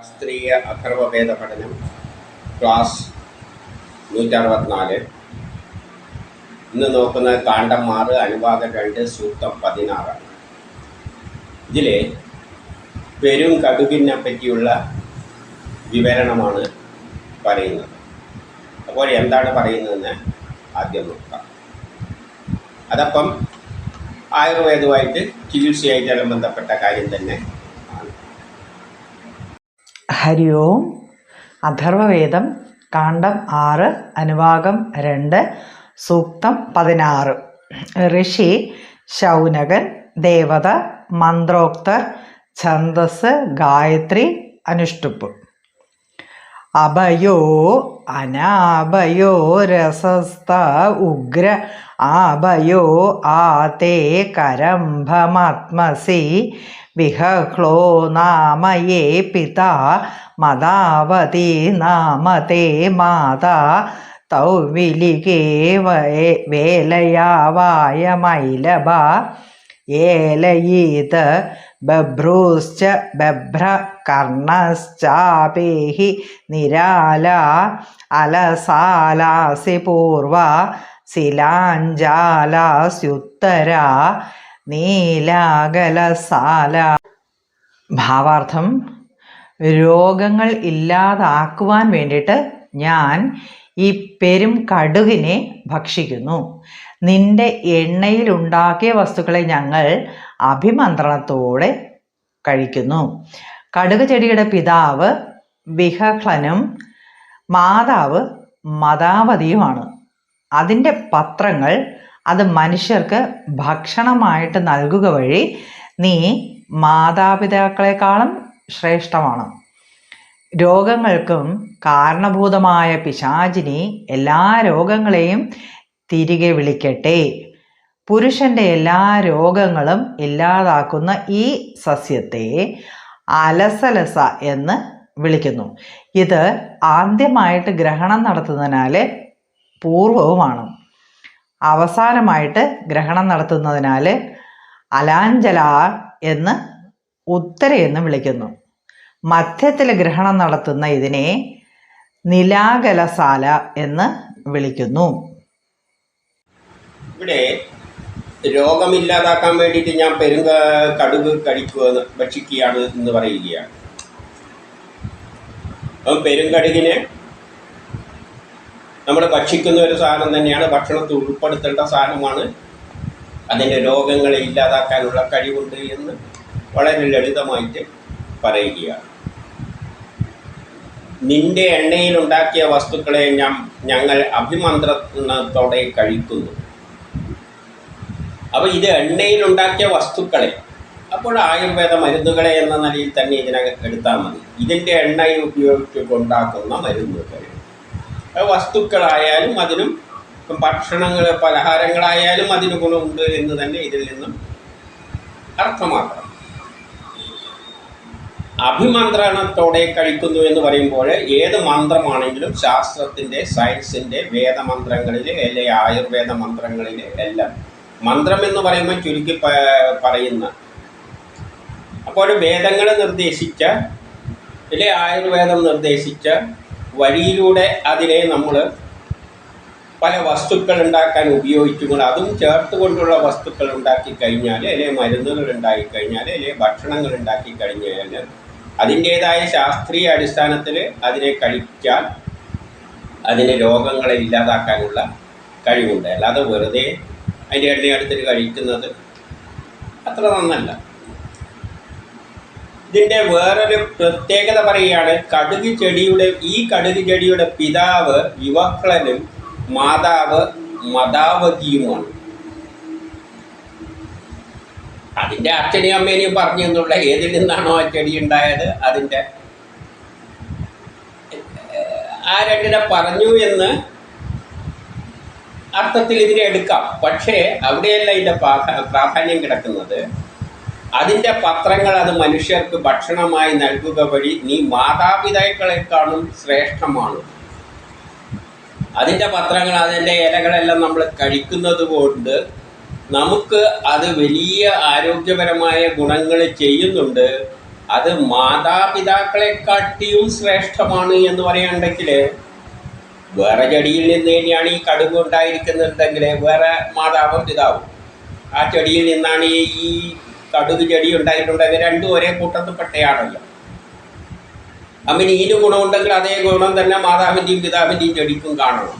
ശാസ്ത്രീയ അഥർവവേദ പഠനം ക്ലാസ് നൂറ്ററുപത്തിനാല്. ഇന്ന് നോക്കുന്നത് കാണ്ഡം ആറ് അനുവാദം രണ്ട് സൂക്തം പതിനാറാണ് ഇതിൽ പെരും കടുകിനെ പറ്റിയുള്ള വിവരണമാണ് പറയുന്നത്. അപ്പോൾ എന്താണ് പറയുന്നതെന്ന് ആദ്യം നോക്കാം. അതപ്പം ആയുർവേദവുമായിട്ട് ചികിത്സയായിട്ടെല്ലാം ബന്ധപ്പെട്ട കാര്യം തന്നെ. ഹരി ഓം അഥർവവേദം കാണ്ഡം ആറ് അനുഭാഗം രണ്ട് സൂക്തം പതിനാറ്. ഋഷി ശൗനകൻ ദേവത മന്ത്രോക്തർ ഛന്ദസ് ഗായത്രി അനുഷ്ടുപ്പ്. അഭയോ അനാഭയോ രസസ്ത ഉഗ്ര ആഭയോ ആതേ കരംഭമാത്മസി വിഹ്ലോ നാമയേ പിതാ മദാവതി നാമതേ മാതാ തൗ വിലികേ വേലയാവായ മൈലഭ ഏലയീത് ബഭ്രൂശ്ച ബഭ്ര കർണശ്ചാപേഹി നിരാല അലസാലാസി പൂർവ ശിലാഞ്ജാലാസ്യുത്തര നീലാകലസാല. ഭാവാർത്ഥം രോഗങ്ങൾ ഇല്ലാതാക്കുവാൻ വേണ്ടിയിട്ട് ഞാൻ ഈ പെരും കടുകിനെ ഭക്ഷിക്കുന്നു. നിന്റെ എണ്ണയിൽ ഉണ്ടാക്കിയ വസ്തുക്കളെ ഞങ്ങൾ അഭിമന്ത്രണത്തോടെ കഴിക്കുന്നു. കടുക് ചെടിയുടെ പിതാവ് വിഹഹ്ലനും മാതാവ് മതാവതിയുമാണ് അതിന്റെ പത്രങ്ങൾ അത് മനുഷ്യർക്ക് ഭക്ഷണമായിട്ട് നൽകുക വഴി നീ മാതാപിതാക്കളെക്കാളും ശ്രേഷ്ഠമാണ്. രോഗങ്ങൾക്കും കാരണഭൂതമായ പിശാചിനി എല്ലാ രോഗങ്ങളെയും തിരികെ വിളിക്കട്ടെ. പുരുഷന്റെ എല്ലാ രോഗങ്ങളും ഇല്ലാതാക്കുന്ന ഈ സസ്യത്തെ അലസലസ എന്ന് വിളിക്കുന്നു. ഇത് ആദ്യമായിട്ട് ഗ്രഹണം നടത്തുന്നതിനാൽ പൂർവവുമാണ്. അവസാനമായിട്ട് ഗ്രഹണം നടത്തുന്നതിനാൽ അലാഞ്ചല എന്ന് ഉത്തര എന്ന് വിളിക്കുന്നു. മധ്യത്തിൽ ഗ്രഹണം നടത്തുന്ന ഇതിനെ നിലാകലസാല എന്ന് വിളിക്കുന്നു. ഇവിടെ രോഗമില്ലാതാക്കാൻ വേണ്ടിയിട്ട് ഞാൻ പെരുങ്ക കടുക് കഴിക്കുക ഭക്ഷിക്കുകയാണ് എന്ന് പറയുകയാണ്. അപ്പം പെരുങ്കടുകിനെ നമ്മൾ ഭക്ഷിക്കുന്ന ഒരു സാധനം തന്നെയാണ് ഭക്ഷണത്തിൽ ഉൾപ്പെടുത്തേണ്ട സാധനമാണ്. അതിന്റെ രോഗങ്ങളെ ഇല്ലാതാക്കാനുള്ള കഴിവുണ്ട് എന്ന് വളരെ ലളിതമായിട്ട് പറയുകയാണ്. നിന്റെ എണ്ണയിൽ ഉണ്ടാക്കിയ വസ്തുക്കളെ ഞാൻ ഞങ്ങൾ അഭിമന്ത്രത്തോടെ കഴിക്കുന്നു. അപ്പോൾ ഇത് എണ്ണയിൽ ഉണ്ടാക്കിയ വസ്തുക്കളെ അപ്പോൾ ആയുർവേദ മരുന്നുകളെ എന്ന നിലയിൽ തന്നെ ഇതിനകത്ത് എടുത്താൽ മതി. ഇതിന്റെ എണ്ണയിൽ ഉപയോഗിച്ച് ഉണ്ടാക്കുന്ന മരുന്നുകൾ. വസ്തുക്കളായാലും അതിനും ഭക്ഷണങ്ങൾ പലഹാരങ്ങളായാലും അതിന് ഗുണമുണ്ട് എന്ന് തന്നെ ഇതിൽ നിന്നും അർത്ഥമാക്കണം. അഭിമന്ത്രണത്തോടെ കഴിക്കുന്നു എന്ന് പറയുമ്പോൾ ഏത് മന്ത്രമാണെങ്കിലും ശാസ്ത്രത്തിന്റെ സയൻസിന്റെ വേദമന്ത്രങ്ങളിൽ അല്ലെങ്കിൽ ആയുർവേദ മന്ത്രങ്ങളിൽ എല്ലാം. മന്ത്രം എന്ന് പറയുമ്പോൾ ചുരുക്കി പറയുന്ന. അപ്പോൾ വേദങ്ങൾ നിർദ്ദേശിച്ച അല്ലെ ആയുർവേദം നിർദ്ദേശിച്ച വഴിയിലൂടെ അതിനെ നമ്മൾ പല വസ്തുക്കൾ ഉണ്ടാക്കാൻ ഉപയോഗിച്ചുകൊണ്ട് അതും ചേർത്തുകൊണ്ടുള്ള വസ്തുക്കൾ ഉണ്ടാക്കി കഴിഞ്ഞാൽ അല്ലെങ്കിൽ മരുന്നുകൾ ഉണ്ടാക്കി കഴിഞ്ഞാൽ അല്ലെങ്കിൽ ഭക്ഷണങ്ങൾ ഉണ്ടാക്കി കഴിഞ്ഞാൽ അതിന്റേതായ ശാസ്ത്രീയ അടിസ്ഥാനത്തിൽ അതിനെ കഴിക്കാൻ അതിന് രോഗങ്ങളെ ഇല്ലാതാക്കാനുള്ള കഴിവുണ്ട്. അല്ലാതെ വെറുതെ അതിന്റെ എണ്ണയെടുത്തിട്ട് കഴിക്കുന്നത് അത്ര നന്നല്ല. ഇതിന്റെ വേറൊരു പ്രത്യേകത പറയുകയാണ് കടുക് ചെടിയുടെ ഈ കടുക് ചെടിയുടെ പിതാവ് യുവക്കളനും മാതാവ് മതാവതിയുമാണ് അതിന്റെ അച്ഛനെയും അമ്മേനെയും പറഞ്ഞു എന്നുള്ള ഏതിൽ നിന്നാണോ ആ ചെടി ഉണ്ടായത്? അതിന്റെ ആ രണ്ടിനെ പറഞ്ഞു എന്ന് അർത്ഥത്തിൽ ഇതിനെ എടുക്കാം. പക്ഷേ അവിടെയല്ല ഇതിന്റെ പ്രാധാന്യം കിടക്കുന്നത്. അതിന്റെ പത്രങ്ങൾ അത് മനുഷ്യർക്ക് ഭക്ഷണമായി നൽകുക വഴി നീ മാതാപിതാക്കളെക്കാളും ശ്രേഷ്ഠമാണ്. അതിന്റെ പത്രങ്ങൾ അതിന്റെ ഇലകളെല്ലാം നമ്മൾ കഴിക്കുന്നത് കൊണ്ട് നമുക്ക് അത് വലിയ ആരോഗ്യപരമായ ഗുണങ്ങൾ ചെയ്യുന്നുണ്ട്. അത് മാതാപിതാക്കളെക്കാട്ടിയും ശ്രേഷ്ഠമാണ് എന്ന് പറയുന്നുണ്ടെങ്കിൽ വേറെ ചെടിയിൽ നിന്ന് തന്നെയാണ് ഈ കടുക് ഉണ്ടായിരിക്കുന്നുണ്ടെങ്കിൽ വേറെ മാതാവും പിതാവും. ആ ചെടിയിൽ നിന്നാണ് ഈ ഈ കടുക് ചെടി ഉണ്ടായിട്ടുണ്ട് ഇത് രണ്ടും ഒരേ കൂട്ടത്തിൽപ്പെട്ടയാണല്ലോ അമ്മിന് ഈന് ഗുണമുണ്ടെങ്കിൽ അതേ ഗുണം തന്നെ മാതാവിന്റെയും പിതാവിന്റെയും ചെടിക്കും കാണണം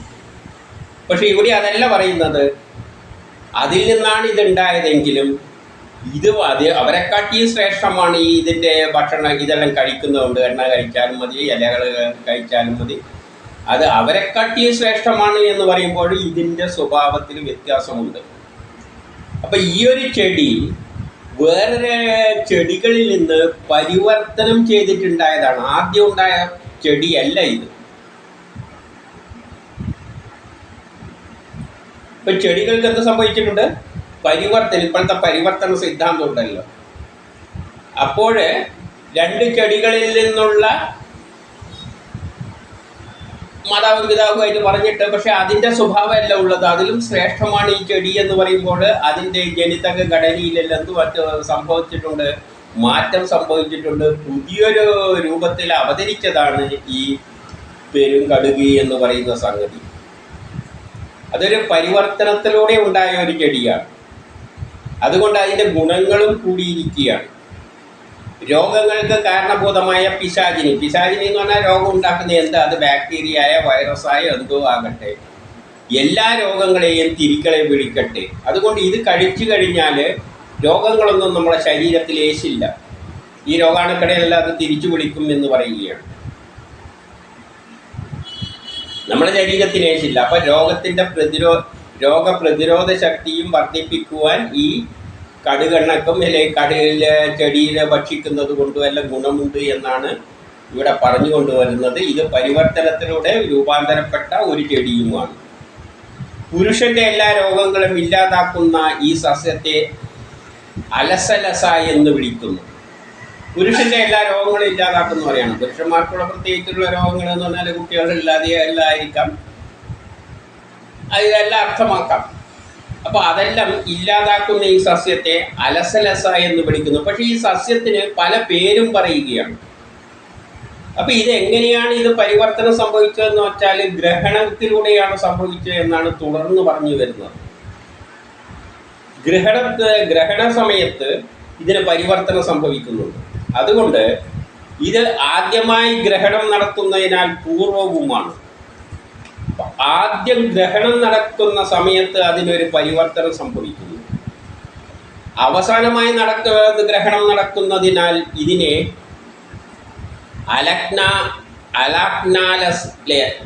പക്ഷെ ഇവിടെ അതല്ല പറയുന്നത്. അതിൽ നിന്നാണ് ഇതുണ്ടായതെങ്കിലും ഇത് അത് അവരെക്കാട്ടിയും ശ്രേഷ്ഠമാണ് ഈ ഇതിന്റെ ഭക്ഷണം ഇതെല്ലാം കഴിക്കുന്നതുകൊണ്ട് എണ്ണ കഴിച്ചാലും മതി ഇലകൾ കഴിച്ചാലും മതി. അത് അവരെക്കാട്ടിയും ശ്രേഷ്ഠമാണ് എന്ന് പറയുമ്പോൾ ഇതിന്റെ സ്വഭാവത്തിൽ വ്യത്യാസമുണ്ട്. അപ്പം ഈ ഒരു ചെടി വേറെ ചെടികളിൽ നിന്ന് പരിവർത്തനം ചെയ്തിട്ടുണ്ടായതാണ്. ആദ്യം ഉണ്ടായ ചെടിയല്ല ഇത്. ഇപ്പൊ ചെടികൾക്ക് എന്ത് സംഭവിച്ചിട്ടുണ്ട്? പരിവർത്തനം ഇപ്പോഴത്തെ പരിവർത്തന സിദ്ധാന്തം ഉണ്ടല്ലോ. അപ്പോൾ രണ്ട് ചെടികളിൽ നിന്നുള്ള മാതാവും പിതാവുമായിട്ട് പറഞ്ഞിട്ട് പക്ഷെ അതിന്റെ സ്വഭാവമല്ല ഉള്ളത്. അതിലും ശ്രേഷ്ഠമാണ് ഈ ചെടി എന്ന് പറയുമ്പോൾ അതിന്റെ ജനിതക ഘടനയിലെല്ലാം മറ്റ് സംഭവിച്ചിട്ടുണ്ട് മാറ്റം സംഭവിച്ചിട്ടുണ്ട്. പുതിയൊരു രൂപത്തിൽ അവതരിച്ചതാണ് ഈ പെരുങ്കടുകി എന്ന് പറയുന്ന സംഗതി. അതൊരു പരിവർത്തനത്തിലൂടെ ഉണ്ടായ ഒരു ചെടിയാണ്. അതുകൊണ്ട് അതിന്റെ ഗുണങ്ങളും കൂടിയിരിക്കുകയാണ്. രോഗങ്ങൾക്ക് കാരണഭൂതമായ പിശാചിനി. പിശാചിനി എന്ന് പറഞ്ഞാൽ രോഗം ഉണ്ടാക്കുന്ന എന്താ? അത് ബാക്ടീരിയയായ വൈറസായ എന്തോ ആകട്ടെ. എല്ലാ രോഗങ്ങളെയും തിരിക്കളെ വിളിക്കട്ടെ. അതുകൊണ്ട് ഇത് കഴിച്ചു കഴിഞ്ഞാൽ രോഗങ്ങളൊന്നും നമ്മുടെ ശരീരത്തിൽ ഏശില്ല. ഈ രോഗാണുക്കളെയെല്ലാം അത് തിരിച്ചു വിളിക്കും എന്ന് പറയുകയാണ്. നമ്മുടെ ശരീരത്തിന് ഏശില്ല. അപ്പൊ രോഗത്തിന്റെ പ്രതിരോധ രോഗപ്രതിരോധ ശക്തിയും വർദ്ധിപ്പിക്കുവാൻ ഈ കടുകെണ്ണക്കും അല്ലെങ്കിൽ കടുകിലെ ചെടിയിലെ ഭക്ഷിക്കുന്നത് കൊണ്ടും എല്ലാം ഗുണമുണ്ട് എന്നാണ് ഇവിടെ പറഞ്ഞു കൊണ്ടുവരുന്നത്. ഇത് പരിവർത്തനത്തിലൂടെ രൂപാന്തരപ്പെട്ട ഒരു ചെടിയുമാണ്. പുരുഷന്റെ എല്ലാ രോഗങ്ങളും ഇല്ലാതാക്കുന്ന ഈ സസ്യത്തെ അലസലസ എന്ന് വിളിക്കുന്നു. പുരുഷന്റെ എല്ലാ രോഗങ്ങളും ഇല്ലാതാക്കുന്ന പറയാണ് പുരുഷന്മാർക്കുള്ള പ്രത്യേകിച്ചുള്ള രോഗങ്ങൾ എന്ന് പറഞ്ഞാൽ കുട്ടികളില്ലാതെ എല്ലാം ആയിരിക്കാം. അതിലെല്ലാം അർത്ഥമാക്കാം. അപ്പൊ അതെല്ലാം ഇല്ലാതാക്കുന്ന ഈ സസ്യത്തെ അലസലസ എന്ന് വിളിക്കുന്നു. പക്ഷെ ഈ സസ്യത്തിന് പല പേരും പറയുകയാണ്. അപ്പൊ ഇതെങ്ങനെയാണ് ഇത് പരിവർത്തനം സംഭവിച്ചതെന്ന് വെച്ചാൽ ഗ്രഹണത്തിലൂടെയാണ് സംഭവിച്ചത് എന്നാണ് തുടർന്ന് പറഞ്ഞു വരുന്നത്. ഗ്രഹണത്ത് ഗ്രഹണ സമയത്ത് ഇതിന് പരിവർത്തനം സംഭവിക്കുന്നുണ്ട്. അതുകൊണ്ട് ഇത് ആദ്യമായി ഗ്രഹണം നടത്തുന്നതിനാൽ പൂർവവുമാണ്. ആദ്യം ഗ്രഹണം നടക്കുന്ന സമയത്ത് അതിനൊരു പരിവർത്തനം സംഭവിക്കുന്നു. അവസാനമായി നടക്കുന്ന ഗ്രഹണം നടക്കുന്നതിനാൽ ഇതിനെ അലക്ന അലാക്നാലസ്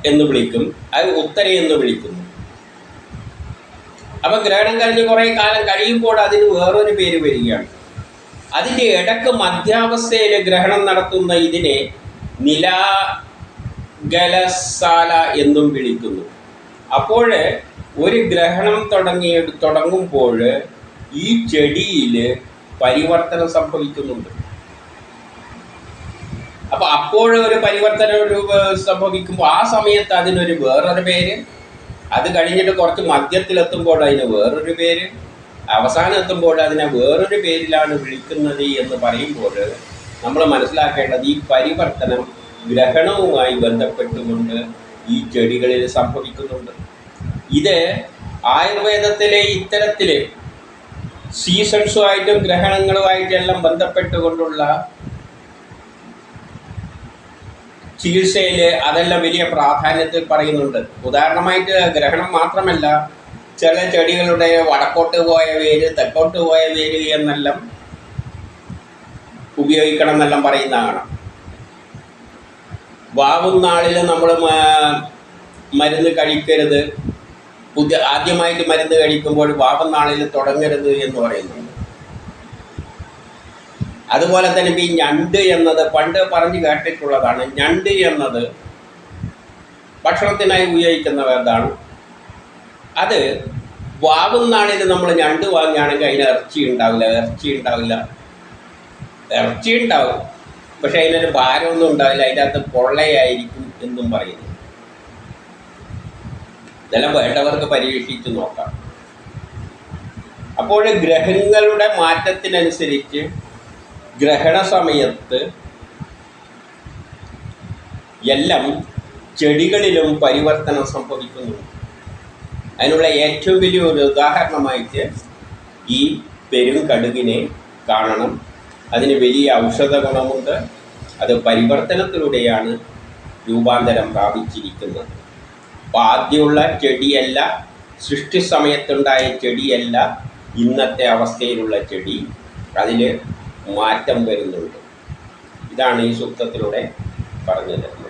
എന്ന് വിളിക്കും. അത് ഉത്തര എന്ന് വിളിക്കുന്നു. അപ്പൊ ഗ്രഹണം കഴിഞ്ഞ് കുറേ കാലം കഴിയുമ്പോൾ അതിന് വേറൊരു പേര് വരികയാണ്. അതിന്റെ ഇടയ്ക്ക് മധ്യാവസ്ഥയിൽ ഗ്രഹണം നടത്തുന്ന ഇതിനെ നിലാ ഗലസാല എന്നും വിളിക്കുന്നു. അപ്പോൾ ഒരു ഗ്രഹണം തുടങ്ങി തുടങ്ങുമ്പോൾ ഈ ചെടിയിൽ പരിവർത്തനം സംഭവിക്കുന്നുണ്ട്. അപ്പൊ അപ്പോൾ ഒരു പരിവർത്തനം രൂപ സംഭവിക്കുമ്പോൾ ആ സമയത്ത് അതിനൊരു വേറൊരു പേര്. അത് കഴിഞ്ഞിട്ട് കുറച്ച് മദ്യത്തിലെത്തുമ്പോൾ അതിന് വേറൊരു പേര്. അവസാനം എത്തുമ്പോൾ അതിനെ വേറൊരു പേരിലാണ് വിളിക്കുന്നത് എന്ന് പറയുമ്പോൾ നമ്മൾ മനസ്സിലാക്കേണ്ടത് ഈ പരിവർത്തനം ഗ്രഹണവുമായി ബന്ധപ്പെട്ടുകൊണ്ട് ഈ ചെടികളിൽ സംഭവിക്കുന്നുണ്ട്. ഇത് ആയുർവേദത്തിലെ ഇത്തരത്തിൽ സീസൺസുമായിട്ടും ഗ്രഹണങ്ങളുമായിട്ടെല്ലാം ബന്ധപ്പെട്ടുകൊണ്ടുള്ള ചികിത്സയിൽ അതെല്ലാം വലിയ പ്രാധാന്യത്തിൽ പറയുന്നുണ്ട്. ഉദാഹരണമായിട്ട് ഗ്രഹണം മാത്രമല്ല ചില ചെടികളുടെ വടക്കോട്ട് പോയ വേര് തെക്കോട്ട് പോയ വേര് എന്നെല്ലാം ഉപയോഗിക്കണം എന്നെല്ലാം പറയുന്നതാണ്. വാവും നാളിൽ നമ്മൾ മരുന്ന് കഴിക്കരുത്. പുതിയ ആദ്യമായിട്ട് മരുന്ന് കഴിക്കുമ്പോൾ വാവും നാളിൽ തുടങ്ങരുത് എന്ന് പറയുന്നുണ്ട് അതുപോലെ തന്നെ ഈ ഞണ്ട് എന്നത് പണ്ട് പറഞ്ഞു കേട്ടിട്ടുള്ളതാണ്. ഞണ്ട് എന്നത് ഭക്ഷണത്തിനായി ഉപയോഗിക്കുന്ന വേദാണ് അത് വാവും നാളിൽ നമ്മൾ ഞണ്ട് വാങ്ങുകയാണെങ്കിൽ അതിന് ഇറച്ചി ഉണ്ടാവില്ല ഇറച്ചി ഉണ്ടാവില്ല. ഇറച്ചി ഉണ്ടാവും. പക്ഷെ അതിനൊരു ഭാരമൊന്നും ഉണ്ടാവില്ല. അതിന്റെ അകത്ത് പൊള്ളയായിരിക്കും എന്നും പറയുന്നു. ഇതെല്ലാം വേണ്ടവർക്ക് പരീക്ഷിച്ച് നോക്കാം. അപ്പോൾ ഗ്രഹങ്ങളുടെ മാറ്റത്തിനനുസരിച്ച് ഗ്രഹണ സമയത്ത് എല്ലാം ചെടികളിലും പരിവർത്തനം സംഭവിക്കുന്നു അതിനുള്ള ഏറ്റവും വലിയ ഒരു ഉദാഹരണമായിട്ട് ഈ പെരും കടുകിനെ കാണണം. അതിന് വലിയ ഔഷധ ഗുണമുണ്ട്. അത് പരിവർത്തനത്തിലൂടെയാണ് രൂപാന്തരം പ്രാപിച്ചിരിക്കുന്നത്. അപ്പോൾ ആദ്യമുള്ള ചെടിയല്ല സൃഷ്ടി സമയത്തുണ്ടായ ചെടിയല്ല ഇന്നത്തെ അവസ്ഥയിലുള്ള ചെടി. അതിൽ മാറ്റം വരുന്നുണ്ട്. ഇതാണ് ഈ സൂക്തത്തിലൂടെ പറഞ്ഞു തരുന്നത്